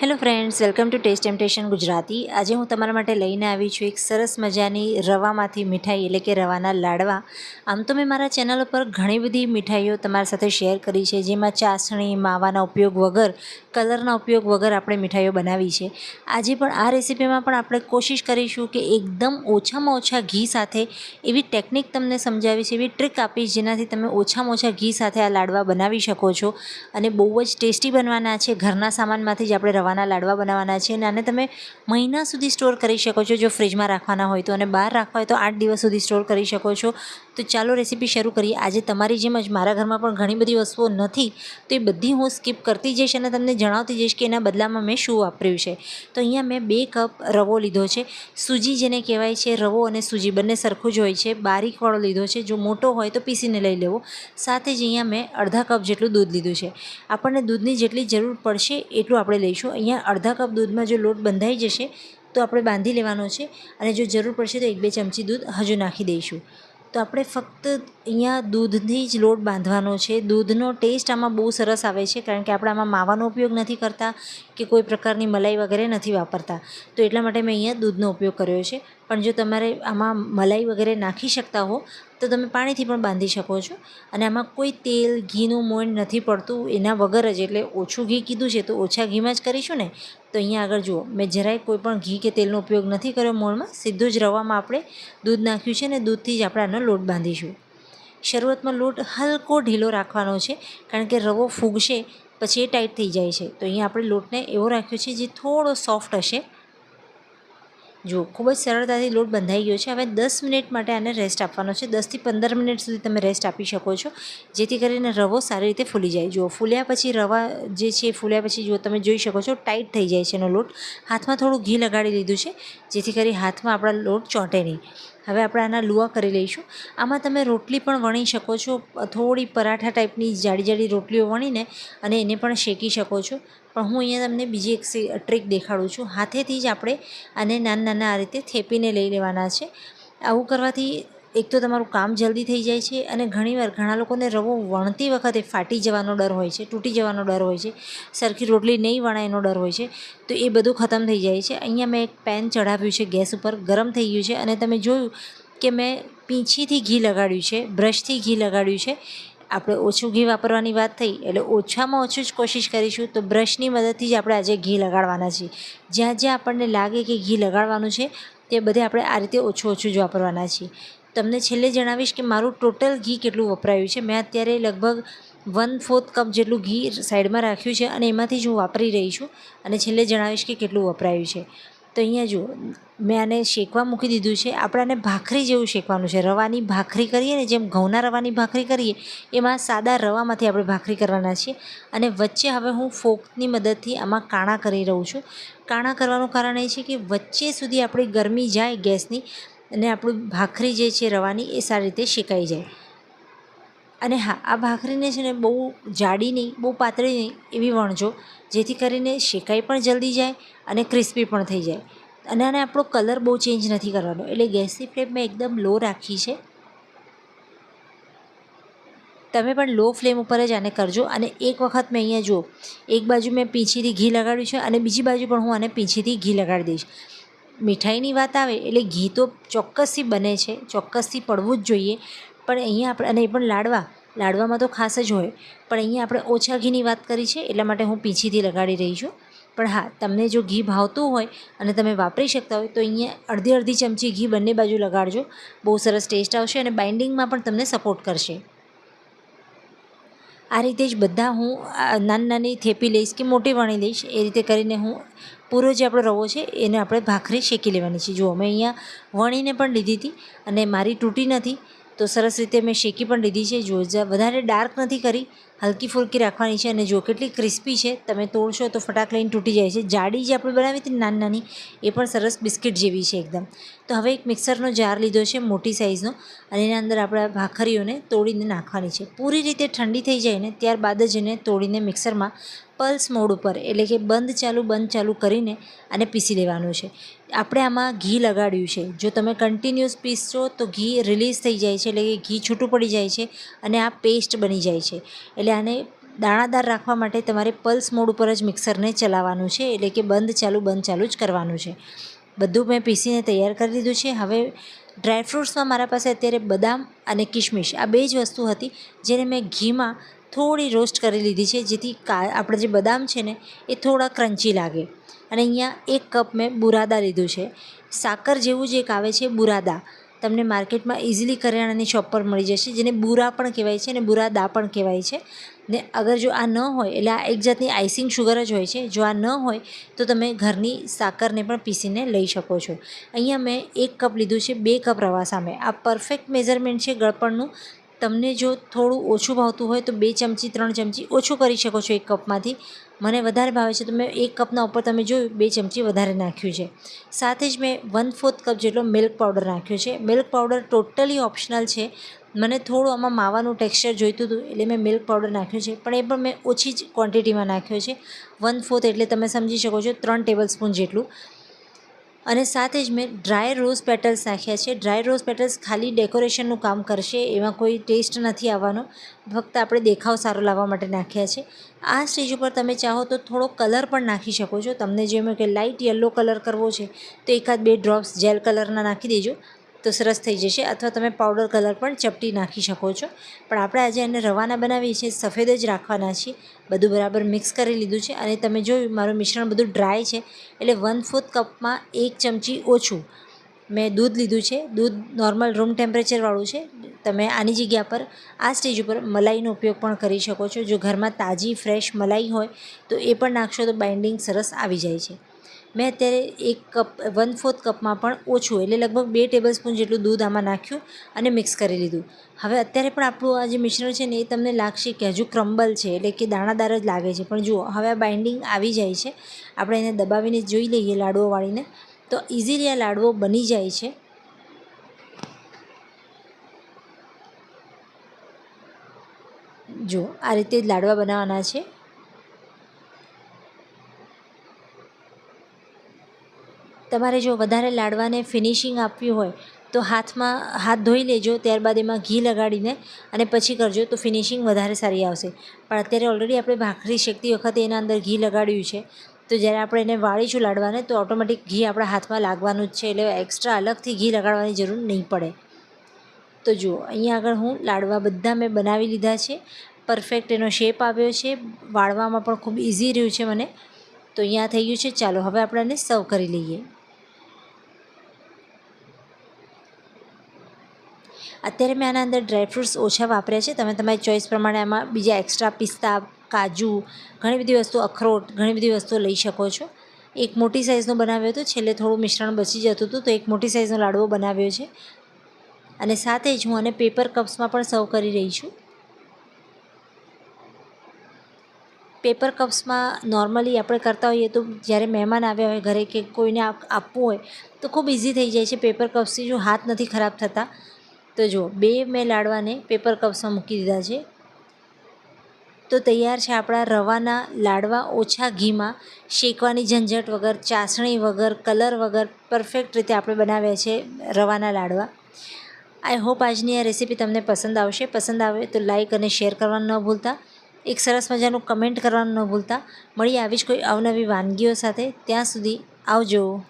Hello friends welcome to test temptation Gujarati આજે હું તમારા માટે લઈને આવી છું એક સરસ મજાની રવામાંથી મીઠાઈ, એટલે કે રવાના લાડવા. આમ તો મેં મારા ચેનલ ઉપર ઘણી બધી મીઠાઈઓ તમારી સાથે શેર કરી છે, જેમાં ચાસણી, માવાના ઉપયોગ વગર, કલરના ઉપયોગ વગર આપણે મીઠાઈઓ બનાવી છે. આજે પણ આ રેસીપીમાં પણ આપણે કોશિશ કરીશું કે એકદમ ઓછામાં ઓછા ઘી સાથે એવી ટેકનિક તમને સમજાવીશ એવી ટ્રીક આપીશ જેનાથી તમે ઓછામાં ઓછા ઘી સાથે આ લાડવા બનાવી શકો છો. અને બહુ જ ટેસ્ટી બનવાના છે, ઘરના સામાનમાંથી જ આપણે રવાના લાડવા બનાવવાના છે અને આને તમે મહિના સુધી સ્ટોર કરી શકો છો. જો ફ્રીજમાં રાખવાના હોય તો અને બહાર રાખવા હોય તો આઠ દિવસ સુધી સ્ટોર કરી શકો છો. તો ચાલો રેસીપી શરૂ કરીએ. આજે તમારી જેમ જ મારા ઘરમાં પણ ઘણી બધી વસ્તુઓ નથી, તો એ બધી હું સ્કીપ કરતી જઈશ અને તમને જણાવતી જઈશ કે એના બદલામાં મેં શું વાપર્યું છે. તો અહીંયા મેં બે કપ રવો લીધો છે. સૂજી જેને કહેવાય છે, રવો અને સૂજી બંને સરખું જ હોય છે. બારીકવાળો લીધો છે. જો મોટો હોય તો પીસીને લઈ લેવો. સાથે જ અહીંયા મેં અડધા કપ જેટલું દૂધ લીધું છે. આપણને દૂધની જેટલી જરૂર પડશે એટલું આપણે લઈશું. અહીંયા અડધા કપ દૂધમાં જો લોટ બંધાઈ જશે, તો આપણે બાંધી લેવાનો છે અને જો જરૂર પડશે તો એક બે ચમચી દૂધ હજુ નાખી દઈશું. તો આપણે ફક્ત અહીંયા દૂધથી જ લોટ બાંધવાનો છે. દૂધનો ટેસ્ટ આમાં બહુ સરસ આવે છે, કારણ કે આપણે આમાં માવાનો ઉપયોગ નથી કરતા. કે કોઈ પ્રકારની મલાઈ વગેરે નથી વાપરતા. તો એટલા માટે મેં અહીંયા દૂધનો ઉપયોગ કર્યો છે. પણ જો તમારે આમાં મલાઈ વગેરે નાખી શકતા હો, તો તમે પાણીથી પણ બાંધી શકો છો. અને આમાં કોઈ તેલ, ઘીનું મોણ નથી પડતું એના વગર જ, એટલે ઓછું ઘી કીધું છે તો ઓછા ઘીમાં જ કરીશું ને? તો અહીંયા આગળ જુઓ, મેં જરાય કોઈ પણ ઘી કે તેલનો ઉપયોગ નથી કર્યો મોણમાં. સીધું જ રવામાં આપણે દૂધ નાખ્યું છે અને દૂધથી જ આપણે આનો લોટ બાંધીશું. શરૂઆતમાં લોટ હલકો ઢીલો રાખવાનો છે, કારણ કે રવો ફૂગશે પછી એ ટાઈટ થઈ જાય છે. તો અહીંયા આપણે લોટને એવો રાખ્યો છે જે થોડો સોફ્ટ હશે. જુઓ ખૂબ જ સરળતાથી લોટ બંધાઈ ગયો છે. હવે દસ મિનિટ માટે આને રેસ્ટ આપવાનો છે. દસથી પંદર મિનિટ સુધી તમે રેસ્ટ આપી શકો છો. જેથી કરીને રવો સારી રીતે ફૂલી જાય. જુઓ ફૂલ્યા પછી રવા જે છે ફૂલ્યા પછી જો તમે જોઈ શકો છો, ટાઈટ થઈ જાય છે એનો લોટ. હાથમાં થોડું ઘી લગાડી લીધું છે. જેથી કરી હાથમાં આપણા લોટ ચોંટે નહીં. હવે આપણે આના લુવા કરી લઈશું. આમાં તમે રોટલી પણ વણી શકો છો. થોડી પરાઠા ટાઈપની જાડી જાડી રોટલીઓ વણીને અને એને પણ શેકી શકો છો. પણ હું અહીંયા તમને બીજી એક ટ્રીક દેખાડું છું. હાથેથી જ આપણે આને નાના નાના આ રીતે થેપીને લઈ લેવાના છે. આવું કરવાથી એક તો તમારું કામ જલ્દી થઈ જાય છે અને ઘણીવાર ઘણા લોકોને રવો વણતી વખતે ફાટી જવાનો ડર હોય છે, તૂટી જવાનો ડર હોય છે, સરખી રોટલી નહીં વણાય એનો ડર હોય છે, તો એ બધું ખતમ થઈ જાય છે. અહીંયા મેં એક પેન ચઢાવ્યું છે ગેસ ઉપર, ગરમ થઈ ગયું છે અને તમે જોયું કે મેં પીંછીથી ઘી લગાડ્યું છે, બ્રશથી ઘી લગાડ્યું છે. આપણે ઓછું ઘી વાપરવાની વાત થઈ એટલે ઓછામાં ઓછું જ કોશિશ કરીશું તો બ્રશની મદદથી જ આપણે આજે ઘી લગાડવાના છીએ. જ્યાં જ્યાં આપણને લાગે કે ઘી લગાડવાનું છે, તે બધે આપણે આ રીતે ઓછું ઓછું જ વાપરવાના છીએ. તમને છેલ્લે જણાવીશ કે મારું ટોટલ ઘી કેટલું વપરાયું છે. મેં અત્યારે લગભગ વન ફોર્થ કપ જેટલું ઘી સાઈડમાં રાખ્યું છે અને એમાંથી જ હું વાપરી રહી છું અને છેલ્લે જણાવીશ કે કેટલું વપરાયું છે. તો અહીંયા જુઓ, મેં આને શેકવા મૂકી દીધું છે. આપણે આને ભાખરી જેવું શેકવાનું છે. રવાની ભાખરી કરીએ ને જેમ ઘઉંના રવાની ભાખરી કરીએ, એમાં સાદા રવામાંથી આપણે ભાખરી કરવાના છીએ અને વચ્ચે હવે હું ફોકની મદદથી આમાં કાણા કરી રહું છું. કાણા કરવાનું કારણ એ છે કે વચ્ચે સુધી આપણી ગરમી જાય ગેસની અને આપણું ભાખરી જે છે રવાની એ સારી રીતે શેકાઈ જાય. અને હા, આ ભાખરીને છે ને બહુ જાડી નહીં, બહુ પાતળી નહીં એવી વણજો, જેથી કરીને શેકાઈ પણ જલ્દી જાય અને ક્રિસ્પી પણ થઈ જાય. અને આને આપણો કલર બહુ ચેન્જ નથી કરવાનો, એટલે ગેસની ફ્લેમ મેં એકદમ લો રાખી છે. તમે પણ લો ફ્લેમ ઉપર જ આને કરજો અને એક વખત મેં અહીંયા જુઓ, એક બાજુ મેં પીંછીથી ઘી લગાડ્યું છે અને બીજી બાજુ પણ હું આને પીંછીથી ઘી લગાડી દઈશ. મીઠાઈની વાત આવે એટલે ઘી તો ચોક્કસથી બને છે, ચોક્કસથી પડવું જ જોઈએ. પણ અહીંયા આપણે, અને એ પણ લાડવા, લાડવામાં તો ખાસ જ હોય. પણ અહીંયા આપણે ઓછા ઘીની વાત કરી છે, એટલા માટે હું પીંછીથી લગાડી રહી છું. પણ હા, તમને જો ઘી ભાવતું હોય અને તમે વાપરી શકતા હોય, તો અહીંયા અડધી અડધી ચમચી ઘી બંને બાજુ લગાડજો. બહુ સરસ ટેસ્ટ આવશે અને બાઇન્ડિંગમાં પણ તમને સપોર્ટ કરશે. આ રીતે જ બધા હું નાની નાની થેપી લઈશ કે મોટી વણી લઈશ, એ રીતે કરીને હું પૂરો જે આપણો રવો છે, એને આપણે ભાખરી શેકી લેવાની છે જુઓ મેં અહીંયા વણીને પણ લીધી હતી અને મારી તૂટી નથી, તો સરસ રીતે મેં શેકી પણ લીધી છે. જો વધારે ડાર્ક નથી કરી, હલકી ફુલકી રાખવાની છે અને જો કેટલી ક્રિસ્પી છે, તમે તોડશો તો ફટાક લઈને તૂટી જાય છે. જાડી જે આપણે બનાવી હતી નાની નાની, એ પણ સરસ બિસ્કિટ જેવી છે એકદમ. તો હવે એક મિક્સરનો જાર લીધો છે, મોટી સાઇઝનો, અને એના અંદર આપણે ભાખરીઓને તોડીને નાખવાની છે. પૂરી રીતે ઠંડી થઈ જાય ને, ત્યારબાદ જ એને તોડીને મિક્સરમાં પલ્સ મોડ ઉપર, એટલે કે બંધ ચાલુ બંધ ચાલુ કરીને આને પીસી લેવાનું છે. આપણે આમાં ઘી લગાડ્યું છે. જો તમે કન્ટિન્યુઅસ પીસશો તો ઘી રિલીઝ થઈ જાય છે, એટલે કે ઘી છૂટું પડી જાય છે અને આ પેસ્ટ બની જાય છે. એટલે આને દાણાદાર રાખવા માટે તમારે પલ્સ મોડ ઉપર જ મિક્સરને ચલાવવાનું છે, એટલે કે બંધ ચાલુ બંધ ચાલુ જ કરવાનું છે. બધું મેં પીસીને તૈયાર કરી દીધું છે. હવે ડ્રાયફ્રૂટ્સમાં મારા પાસે અત્યારે બદામ અને કિશમિશ આ બે જ વસ્તુ હતી, જેને મેં ઘીમાં થોડી રોસ્ટ કરી લીધી છે, જેથી કા આપણે જે બદામ છે ને, એ થોડા ક્રન્ચી લાગે. અને અહીંયા એક કપ મેં બુરાદા લીધું છે. સાકર જેવું જ એક આવે છે, બુરાદા. તમને માર્કેટમાં ઇઝીલી કરિયાણાની શોપ પર મળી જશે, જેને બુરા પણ કહેવાય છે અને બુરાદા પણ કહેવાય છે. ને અગર જો આ ન હોય, એટલે આ એક જાતની આઈસિંગ શુગર જ હોય છે. જો આ ન હોય, તો તમે ઘરની સાકરને પણ પીસીને લઈ શકો છો. અહીંયા મેં એક કપ લીધું છે, બે કપ રવા સામે. આ પરફેક્ટ મેઝરમેન્ટ છે ગળપણનું. તમને જો થોડું ઓછું ભાવતું હોય તો બે ચમચી, ત્રણ ચમચી ઓછું કરી શકો છો એક કપમાંથી. મને વધારે ભાવે છે તો મેં એક કપના ઉપર તમે જોયું, બે ચમચી વધારે નાખ્યું છે. સાથે જ મેં વન ફોર્થ કપ જેટલો મિલ્ક પાવડર નાખ્યો છે. મિલ્ક પાવડર ટોટલી ઓપ્શનલ છે. મને થોડું આમાં માવાનું ટેક્સચર જોઈતું હતું એટલે મેં મિલ્ક પાવડર નાખ્યો છે. પણ એ પણ મેં ઓછી જ ક્વોન્ટિટીમાં નાખ્યો છે. વન ફોર્થ એટલે તમે સમજી શકો છો, ત્રણ ટેબલ સ્પૂન જેટલું. અને સાથે જ મેં ડ્રાય રોઝ પેટલ્સ નાખ્યા છે. ડ્રાય રોઝ પેટલ્સ ખાલી ડેકોરેશનનું કામ કરશે એમાં કોઈ ટેસ્ટ નથી આવવાનો. ફક્ત આપણે દેખાવ સારો લાવવા માટે નાખ્યા છે. આ સ્ટેજ ઉપર તમે ચાહો તો થોડો કલર પણ નાખી શકો છો. તમને જેમ કે લાઇટ યલો કલર કરવો છે તો એકાદ બે ડ્રોપ્સ જેલ કલરના નાખી દેજો. તો સરસ થઈ જશે અથવા તમે પાવડર કલર પણ ચપટી નાખી શકો છો. પણ આપણે આજે એને રવાના બનાવીએ છીએ, સફેદ જ રાખવાના છીએ. બધું બરાબર મિક્સ કરી લીધું છે અને તમે જોયું મારું મિશ્રણ બધું ડ્રાય છે એટલે વન ફોર્થ કપમાં એક ચમચી ઓછું મેં દૂધ લીધું છે. દૂધ નોર્મલ રૂમ ટેમ્પરેચરવાળું છે. તમે આની જગ્યા પર, આ સ્ટેજ ઉપર મલાઈનો ઉપયોગ પણ કરી શકો છો. જો ઘરમાં તાજી ફ્રેશ મલાઈ હોય તો એ પણ નાખશો તો બાઇન્ડિંગ સરસ આવી જાય છે. મેં અત્યારે એક કપ વન ફોર્થ કપમાં પણ ઓછું એટલે લગભગ બે ટેબલ સ્પૂન જેટલું દૂધ આમાં નાખ્યું અને મિક્સ કરી લીધું. હવે અત્યારે પણ આપણું આ જે મિશ્રણ છે ને, એ તમને લાગશે કે હજુ ક્રમ્બલ છે, એટલે કે દાણાદાર જ લાગે છે. પણ જુઓ, હવે આ બાઇન્ડિંગ આવી જાય છે. આપણે એને દબાવીને જોઈ લઈએ લાડવો વાળીને તો ઇઝીલી આ લાડવો બની જાય છે. જો આ રીતે લાડવા બનાવવાના છે. તમારે જો વધારે લાડવાને ફિનિશિંગ આપવી હોય, તો હાથમાં હાથ ધોઈ લેજો, ત્યારબાદ એમાં ઘી લગાડીને અને પછી કરજો, તો ફિનિશિંગ વધારે સારી આવશે. પણ અત્યારે ઓલરેડી આપણે ભાખરી શેકતી વખતે એના અંદર ઘી લગાડ્યું છે, તો જ્યારે આપણે એને વાળીશું લાડવાને, તો ઓટોમેટિક ઘી આપણા હાથમાં લાગવાનું જ છે, એટલે એક્સ્ટ્રા અલગથી ઘી લગાડવાની જરૂર નહીં પડે. તો જુઓ, અહીંયા આગળ હું લાડવા બધા મેં બનાવી લીધા છે પરફેક્ટ એનો શેપ આવ્યો છે, વાળવામાં પણ ખૂબ ઇઝી રહ્યું છે મને. તો અહીંયા થઈ ગયું છે, ચાલો હવે આપણે એને સર્વ કરી લઈએ. અત્યારે મેં આના અંદર ડ્રાયફ્રૂટ્સ ઓછા વાપર્યા છે. તમે તમારી ચોઈસ પ્રમાણે આમાં બીજા એક્સ્ટ્રા પિસ્તા, કાજુ, ઘણી બધી વસ્તુ, અખરોટ, ઘણી બધી વસ્તુઓ લઈ શકો છો. એક મોટી સાઇઝનો બનાવ્યો હતો. છેલ્લે થોડું મિશ્રણ બચી જતું હતું, તો એક મોટી સાઇઝનો લાડવો બનાવ્યો છે. અને સાથે જ હું આને પેપર કપ્સમાં પણ સર્વ કરી રહી છું. પેપર કપ્સમાં નોર્મલી આપણે કરતા હોઈએ તો જ્યારે મહેમાન આવ્યા હોય, ઘરે કે કોઈને આપવું હોય, તો ખૂબ ઇઝી થઈ જાય છે. પેપર કપ્સથી જો હાથ નથી ખરાબ થતા તો જુઓ બે મેં લાડવાને પેપર કપ્સમાં મૂકી દીધા છે. તો તૈયાર છે આપણા રવાના લાડવા ઓછા ઘીમાં, શેકવાની ઝંઝટ વગર, ચાસણી વગર કલર વગર પરફેક્ટ રીતે આપણે બનાવ્યા છે રવાના લાડવા. આઈ હોપ આજની આ રેસીપી તમને પસંદ આવશે. પસંદ આવે તો લાઇક અને શેર કરવાનું ન ભૂલતા. એક સરસ મજાનું કમેન્ટ કરવાનું ન ભૂલતા. મળી આવી જ કોઈ અવનવી વાનગીઓ સાથે. ત્યાં સુધી આવજો.